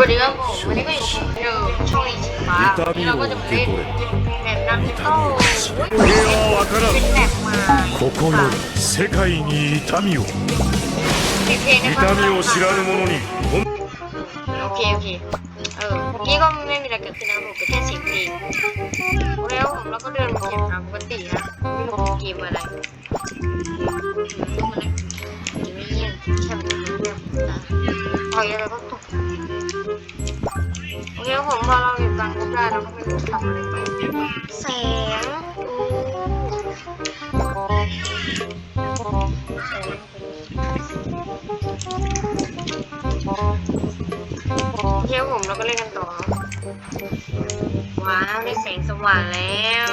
วัสดีครับผมวันนี้ก็อยู่เจอช่องอีกฟ้าวันนี้เราก็จะมาเล่นแบบนักโต้ 平和は分から เป็น ず แบบมา ここの世界に痛みを ผิดเพลงนะ 痛 ครับ みを知らぬ者にほん โอเคโอเคเออนี่ก็ไม่มีอะไรเกิดขึ้นนะครับผมเป็นแค่เสียงเพลงแล้วผมเราก็เดินมาเก็บตามปกตินะไม่รู้เกมอะไรเกมไม่เยี่ยมแค่เป็นเรื่องนะเอาอย่างไรก็ตก เรับผมพอเราเก็บตังค์ครบได้เราก็ไม่รู้ทำอะไรแสงเที่ยวผมเราก็เล่นกันต่อว้าวได้แสงสว่างแล้ว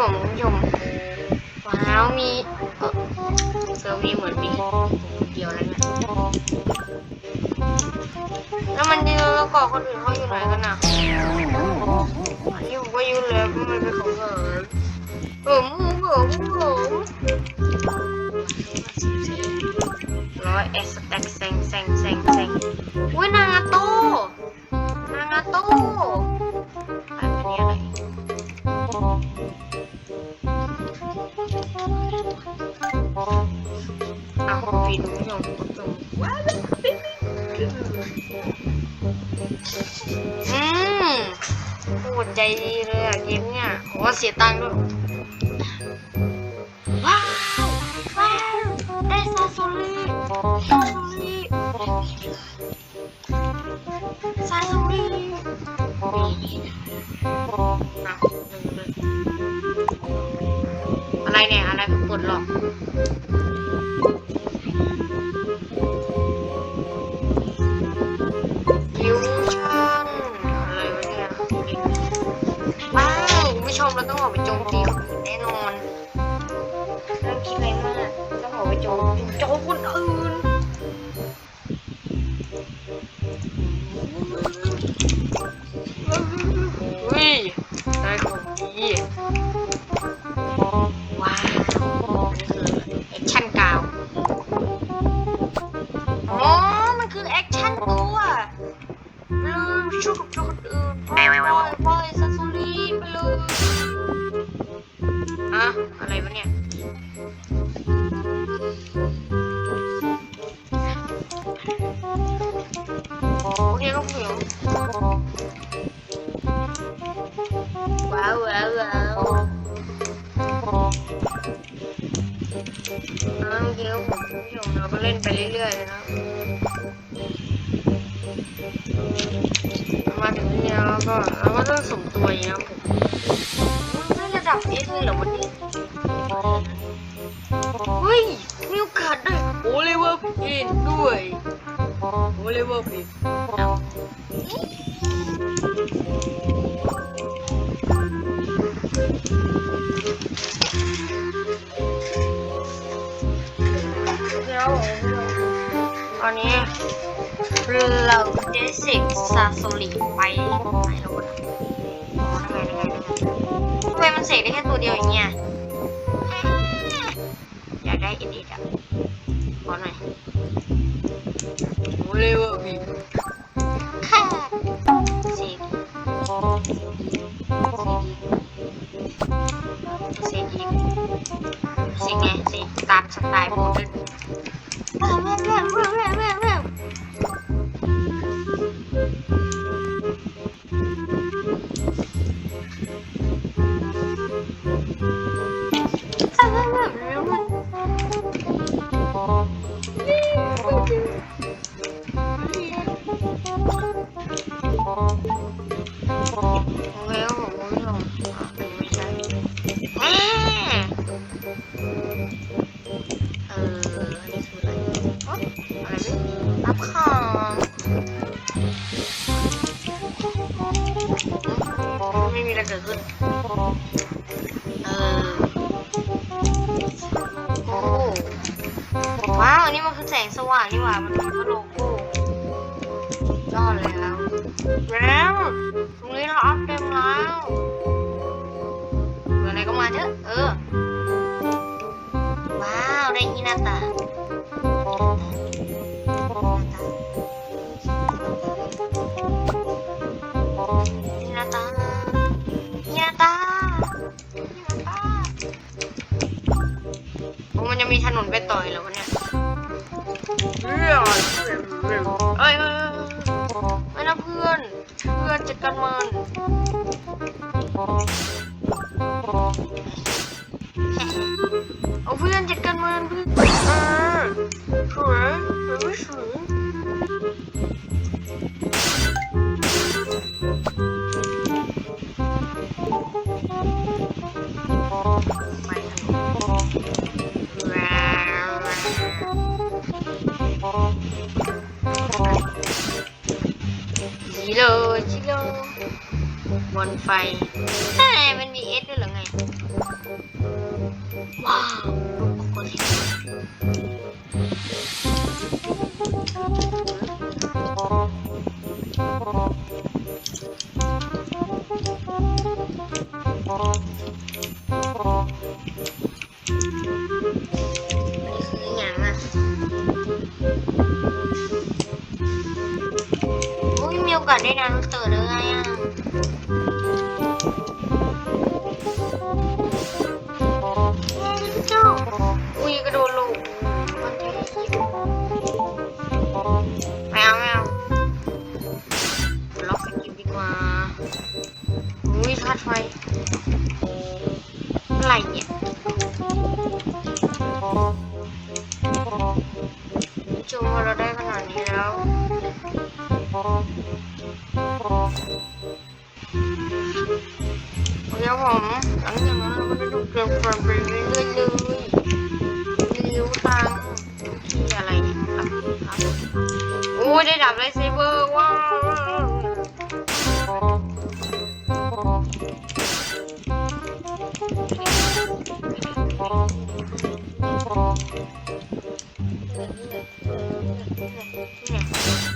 ผมคุณผู้ชมว้าวมีเออเซอร์วีเหมือนมีเดียวแล้วเนี่ยแล้วมันยืนแล้วก่อคนอื่นเขาอยู่ไหนกันน่ะอันนี้ผมก็ยืนเลยเพราะมันเป็นของผมผมผมผมร้อยเอสแต็กเซ็งเซ็งเซ็งเซ็งอุ้ยนางาโต้นางาโต้ เสียตังค์ด้วย ว้าวว้าวได้ซาซูรีซาซูรีซาโซลีอะอะไรเนี่ย อะไรปวดหลอกาวคุณผู้ชมเราต้องออกไปโจมตีคนอื่นแน่นอนเริ่มคิดอะไรมากต้องออกไปโจมตีโจมคนอื่น โอเคลูกเหมียวว้าวว้าวว้าวอ่าเกี้ผมผู้ชมเราก็เล่นไปเรื่อยๆเลยนะมาถึงนี่แล้วก็เราก็ต้องส่งตัวอย่างเงี้ยครับผม โอเลเวอร์พินเอาเดี๋ยวตอนนี้เราจะเสกซาโซลิไปไหนแล้ววะอ๋อนั่นไงนั่นไงนั่นไงทำไมมันเสกได้แค่ตัวเดียวอย่างเงี้ยอย Blue View ค่ะสีสีสีไงสีตามสไตล์โมเดิร์น ว่างนี่หว่า มันคือโลโก้ยอดเลยครับแล้วตรงนี้เราอัพเต็มแล้วเมื่อไรก็มาเถอะ เออ ว้าว ได้ฮินาตะฮินาตะฮินาตะฮินาตะโอ้มันจะมีถนนไปต่อยแล้ววะเนี่ย เรื่องเอ้ยเอ้ยเอ้ยไม่นะเพื่อน เพื่อนจัดการมันเอาเพื่อนจัดการมันเพื่อนเออสวยสวยสวย ชิโร่จิโร่บนไฟมันมีเอสด้วยเหรอ อุ้ยมีโอกาสได้ดาวน์เตอร์เลยอะจ้าอุ้ยกระโดดลงมันจะไม่เอาไม่เอาล็อกกิปดีกว่า อุ้ยธาตุไฟอะไรเนี่ยโจเราได้ขนาดนี้แล้ว เดี๋ยวผมหลังจากนั้นเราก็ได้ดูเกมกันไปเรื่อยๆเลยนิ้วตังที่อะไรนี่ยครับโอ้ได้ดับไลท์เซเบอร์ว้าวเอ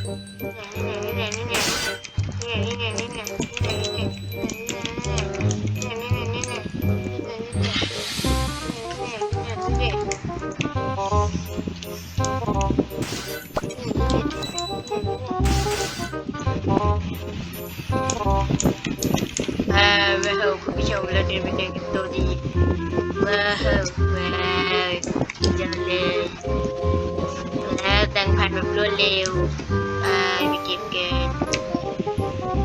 แล้วแต่งผ่านแบบรวดเร็วไปไปเก็บกัน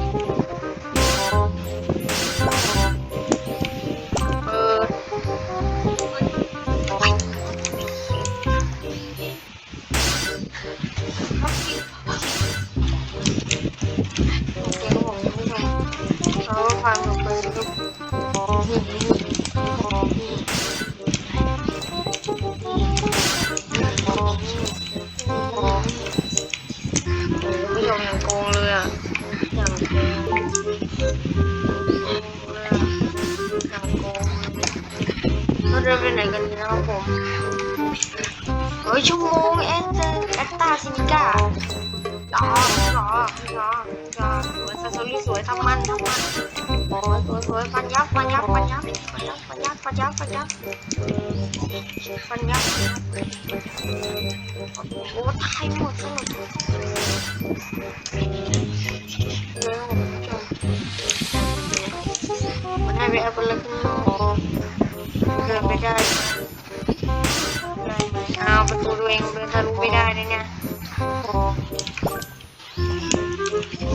ยชั่วโมงเอสเอสตาซินิก้าหรอหรอหรอหรอสวยซาโซลี่สวยทำมันทำมันสวยสวยสวยฟันยับฟันยับฟันยับฟันยับฟันยับฟันยับฟันยับฟันยับโอ้ตายหมดสนุกเลยผมชมมันให้ไปเอาไปเลยข้นอกเดินไม่ได้ เอาประตูตัวเองเดินทะลุไม่ได้เลยเนี่ย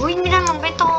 อุ้ยไม่ได้ลงไปต่อ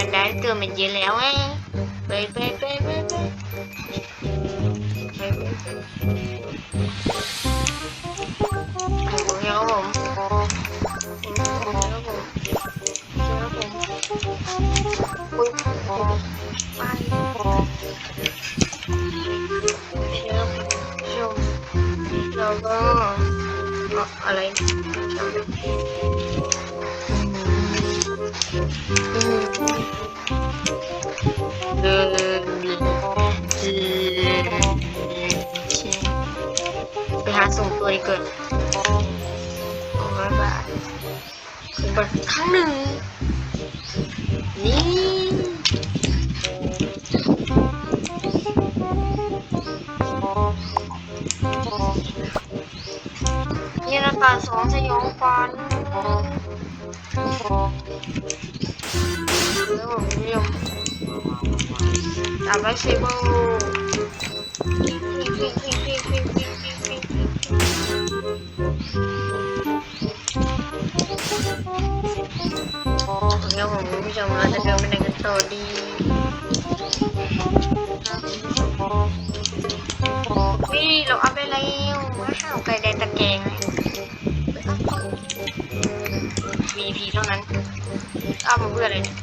อนนี้พวกเราได้ไไปหาส่งตัวดีกว่าสองร้อยบาทขึ้นไปครั้งหนึ่ง นี่นี่นะคะสองสยองฟันแล้วผมเรีย มจับไว้เซเบอร์แล้วผมคุณผู้ชมเราจะเดินไปไหนกันต่อดีวิเราเอัพได้แล้วว้าวไก่แดงตะแกงเลย VP เท่านั้น เอัพมาเพื่ออะไรเนี่ย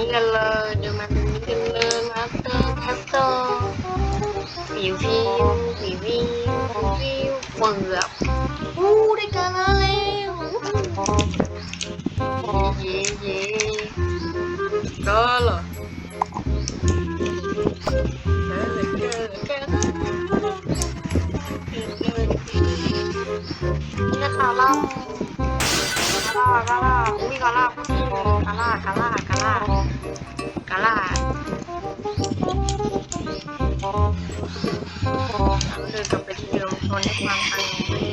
นี้กันเลยเดินมาตรงนี้กันเลยมาเตอร์มาเตอร์ผิวผิวผิวผิวผิวเปลือกอู้ได้กันแล้วเย่เย่ก็เหรอนี่นะคะล่ำกาล่ากาล่าอุ้ยกาล่าพูดดีเลยกาล่ากาล่ากาล่า เราเดินกลับไปที่เดิมชนให้ความพังเลย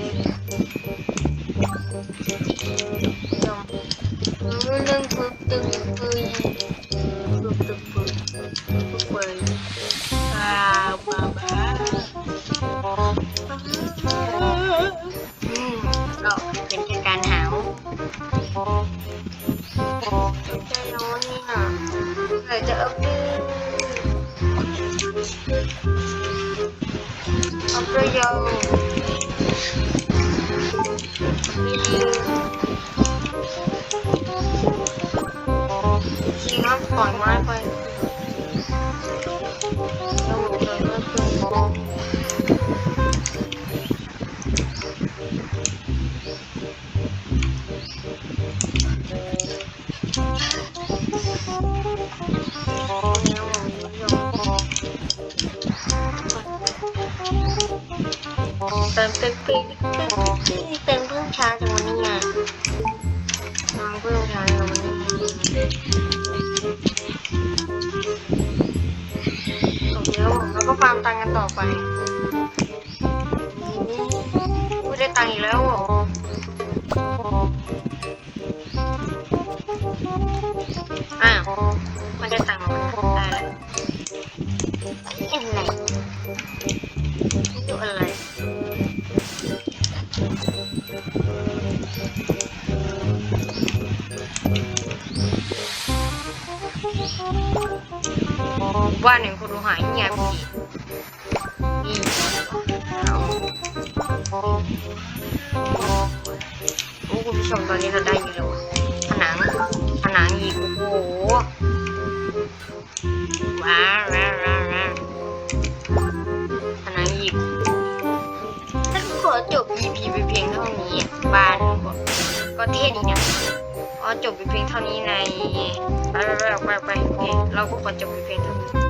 เรื่องปึ๊บตึงปึ๊ยปึ๊บตึงปึ๊บปึ๊บเปยบ้าบ้าบ้าอืมก็เป็นแค่การหาวใจร้อนนี่ค่ะใครจะอัพเดทาร์มตังค์กันต่อไปไม่ได้ตังค์อีกแล้วออ้าวไม่ได้ตังค์ได้แล้วอะไรดูอะไรอบ้าหนึ่งคนดูหายเงียบอี ผู้ชมตอนนี้เราได้อยู่แล้วอผนังผนังอีก โอ้โหว้าวว้าวว้าวผนังอีกถ้าขอจบ EP ไปเพียงเท่านี้บ้านก็ก็เท่ดีนะอ๋อจบไปเพียงเท่านี้ในไปไปไปไปไปโอเคเราก็ขอจบไปเพียงเท่านี้